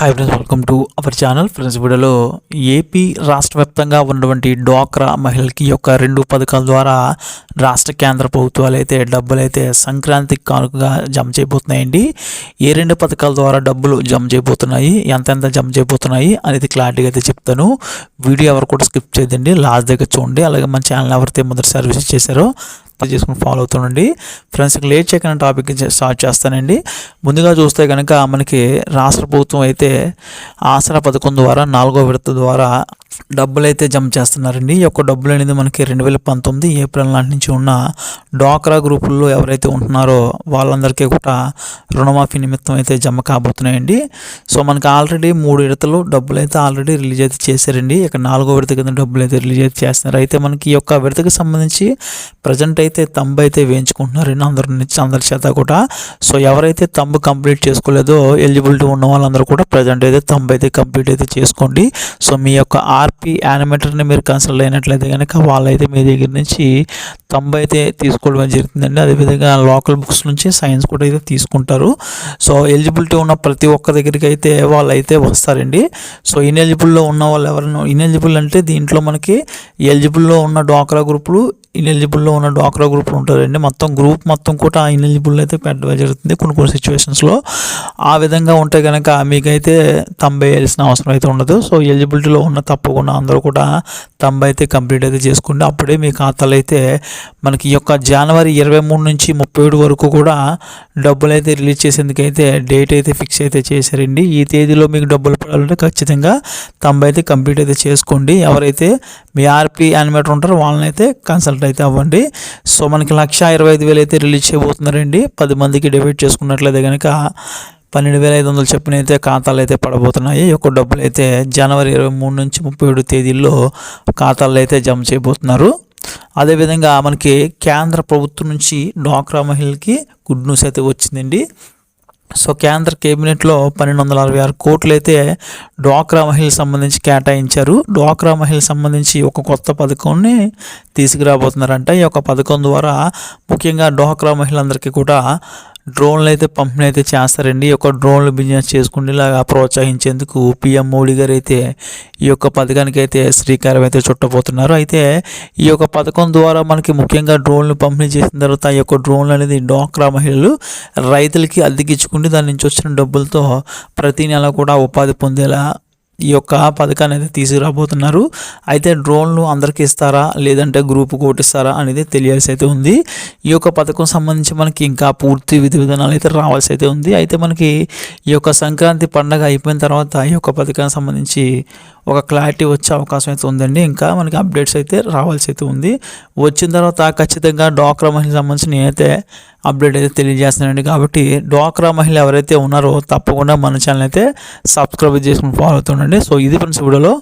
Hi friends welcome to our channel friends వీడియోలో AP రాష్ట్ర వ్యాప్తంగా ఉన్నటువంటి డ్వాక్రా మహిళలకి యొక్క రెండు పథకాల ద్వారా రాష్ట్ర కేంద్ర ప్రభుత్వాలు అయితే డబ్బులు అయితే సంక్రాంతి కానుకగా జమ చేయబోతున్నాయండి. ఏ రెండు పథకాల ద్వారా డబ్బులు జమ చేయబోతున్నాయి ఎంతెంత జమ చేయబోతున్నాయి అనేది క్లారిటీగా అయితే చెప్తాను. వీడియో ఎవరు కూడా స్కిప్ చేయదండి లాస్ట్ దగ్గర చూడండి. అలాగే మన ఛానల్ ఎవరైతే మొదటిసారి విజిట్ చేశారో చేసుకుని ఫాలో అవుతుండండి. ఫ్రెండ్స్ ఇక లేట్ చేయకుండా టాపిక్ స్టార్ట్ చేస్తానండి. ముందుగా చూస్తే కనుక మనకి రాష్ట్ర ప్రభుత్వం అయితే ఆసరా పథకం ద్వారా నాలుగో విడత ద్వారా డబ్బులు అయితే జమ చేస్తున్నారండి. ఈ యొక్క డబ్బులు అనేది మనకి రెండు వేల పంతొమ్మిది ఏప్రిల్ నాటి నుంచి ఉన్న డ్వాక్రా గ్రూపుల్లో ఎవరైతే ఉంటున్నారో వాళ్ళందరికీ కూడా రుణమాఫీ నిమిత్తం అయితే జమ కాబోతున్నాయండి. సో మనకి ఆల్రెడీ మూడు విడతలు డబ్బులు అయితే ఆల్రెడీ రిలీజ్ అయితే చేశారండి. ఇక నాలుగో విడత కింద డబ్బులు అయితే రిలీజ్ అయితే చేస్తున్నారు. అయితే మనకి ఈ యొక్క విడతకి సంబంధించి ప్రజెంట్ అయితే తంబు అయితే వేయించుకుంటున్నారండి అందరి నుంచి అందరి చేత కూడా. సో ఎవరైతే తంబు కంప్లీట్ చేసుకోలేదో ఎలిజిబిలిటీ ఉన్న వాళ్ళందరూ కూడా ప్రజెంట్ అయితే తంబు అయితే కంప్లీట్ అయితే చేసుకోండి. సో మీ యొక్క ఆర్ హ్యాపీ యానిమేటర్ని మీరు కన్సల్ట్ అయినట్లయితే కనుక వాళ్ళైతే మీ దగ్గర నుంచి తంబు అయితే తీసుకోవడం జరుగుతుందండి. అదేవిధంగా లోకల్ బుక్స్ నుంచి సైన్స్ కూడా అయితే తీసుకుంటారు. సో ఎలిజిబిలిటీ ఉన్న ప్రతి ఒక్క దగ్గరికి అయితే వాళ్ళు అయితే వస్తారండి. సో ఇన్ఎలిజిబుల్లో ఉన్న వాళ్ళు ఎవరైనా ఇన్ఎలిజిబుల్ అంటే దీంట్లో మనకి ఎలిజిబుల్లో ఉన్న డ్వాక్రా గ్రూపులు ఇనెలిజిబుల్లో ఉన్న డ్వాక్రా గ్రూప్లు ఉంటారండి. మొత్తం గ్రూప్ మొత్తం కూడా ఇన్ఎలిజిబుల్ అయితే పెట్టడం జరుగుతుంది. కొన్ని కొన్ని సిచ్యువేషన్స్లో ఆ విధంగా ఉంటే కనుక మీకైతే తంబేయాల్సిన అవసరం అయితే ఉండదు. సో ఎలిజిబిలిటీలో ఉన్న తప్పకుండా అందరూ కూడా తంబ అయితే కంప్లీట్ అయితే చేసుకోండి. అప్పుడే మీ ఖాతాలు అయితే మనకి ఈ యొక్క జనవరి ఇరవై మూడు నుంచి ముప్పై ఏడు వరకు కూడా డబ్బులు అయితే రిలీజ్ చేసేందుకైతే డేట్ అయితే ఫిక్స్ అయితే చేశారండి. ఈ తేదీలో మీకు డబ్బులు పడాలంటే ఖచ్చితంగా తంబ అయితే కంప్లీట్ అయితే చేసుకోండి. ఎవరైతే మీ ఆర్పి యానిమేటర్ ఉంటారో వాళ్ళని అయితే కన్సల్ట్ అయితే అవ్వండి. సో మనకి లక్ష ఇరవై ఐదు వేలు అయితే రిలీజ్ చేయబోతున్నారండి. పది మందికి డివైడ్ చేసుకున్నట్లయితే కనుక పన్నెండు వేల ఐదు వందలు చొప్పున అయితే ఖాతాలు అయితే పడబోతున్నాయి. ఒక యొక్క డబ్బులు అయితే జనవరి ఇరవై మూడు నుంచి ముప్పై ఏడు తేదీల్లో ఖాతాల్లో అయితే జమ చేయబోతున్నారు. అదేవిధంగా మనకి కేంద్ర ప్రభుత్వం నుంచి డ్వాక్రా మహిళకి గుడ్ న్యూస్ అయితే వచ్చిందండి. సో కేంద్ర కేబినెట్లో పన్నెండు వందల అరవై ఆరు కోట్లు అయితే డ్వాక్రా మహిళలకు సంబంధించి కేటాయించారు. డ్వాక్రా మహిళలకు సంబంధించి ఒక కొత్త పథకాన్ని తీసుకురాబోతున్నారంట. ఈ యొక్క పథకం ద్వారా ముఖ్యంగా డ్వాక్రా మహిళలందరికీ కూడా డ్రోన్లు అయితే పంపిణీ అయితే చేస్తారండి. ఈ యొక్క డ్రోన్లు బిజినెస్ చేసుకునేలాగా ప్రోత్సహించేందుకు పిఎం మోడీ గారు అయితే ఈ యొక్క పథకానికి అయితే శ్రీకారం అయితే చుట్టబోతున్నారు. అయితే ఈ యొక్క పథకం ద్వారా మనకి ముఖ్యంగా డ్రోన్లు పంపిణీ చేసిన తర్వాత ఈ యొక్క డ్రోన్లు అనేది డోక్రా మహిళలు రైతులకి అద్దెకిచ్చుకుంటే దాని నుంచి వచ్చిన డబ్బులతో ప్రతి నెల కూడా ఉపాధి పొందేలా ఈ యొక్క పథకాన్ని అయితే తీసుకురాబోతున్నారు. అయితే డ్రోన్లు అందరికీ ఇస్తారా? లేదంటే గ్రూప్ కోటిస్తారా అనేది తెలియాల్సి అయితే ఉంది. ఈ యొక్క పథకం సంబంధించి మనకి ఇంకా పూర్తి విధి విధానాలు అయితే రావాల్సి అయితే ఉంది. అయితే మనకి ఈ యొక్క సంక్రాంతి పండగ అయిపోయిన తర్వాత ఈ యొక్క పథకానికి సంబంధించి ఒక క్లారిటీ వచ్చే అవకాశం అయితే ఉందండి. ఇంకా మనకి అప్డేట్స్ అయితే రావాల్సి అయితే ఉంది. వచ్చిన తర్వాత ఖచ్చితంగా డ్వాక్రా మహిళకి సంబంధించి నేనైతే అప్డేట్ అయితే తెలియజేస్తున్నానండి. కాబట్టి డ్వాక్రా మహిళ ఎవరైతే ఉన్నారో తప్పకుండా మన ఛానల్ అయితే సబ్స్క్రైబ్ చేసుకుని ఫాలో అవుతుండండి. సో ఇది ఫ్రెండ్స్ వీడియోలో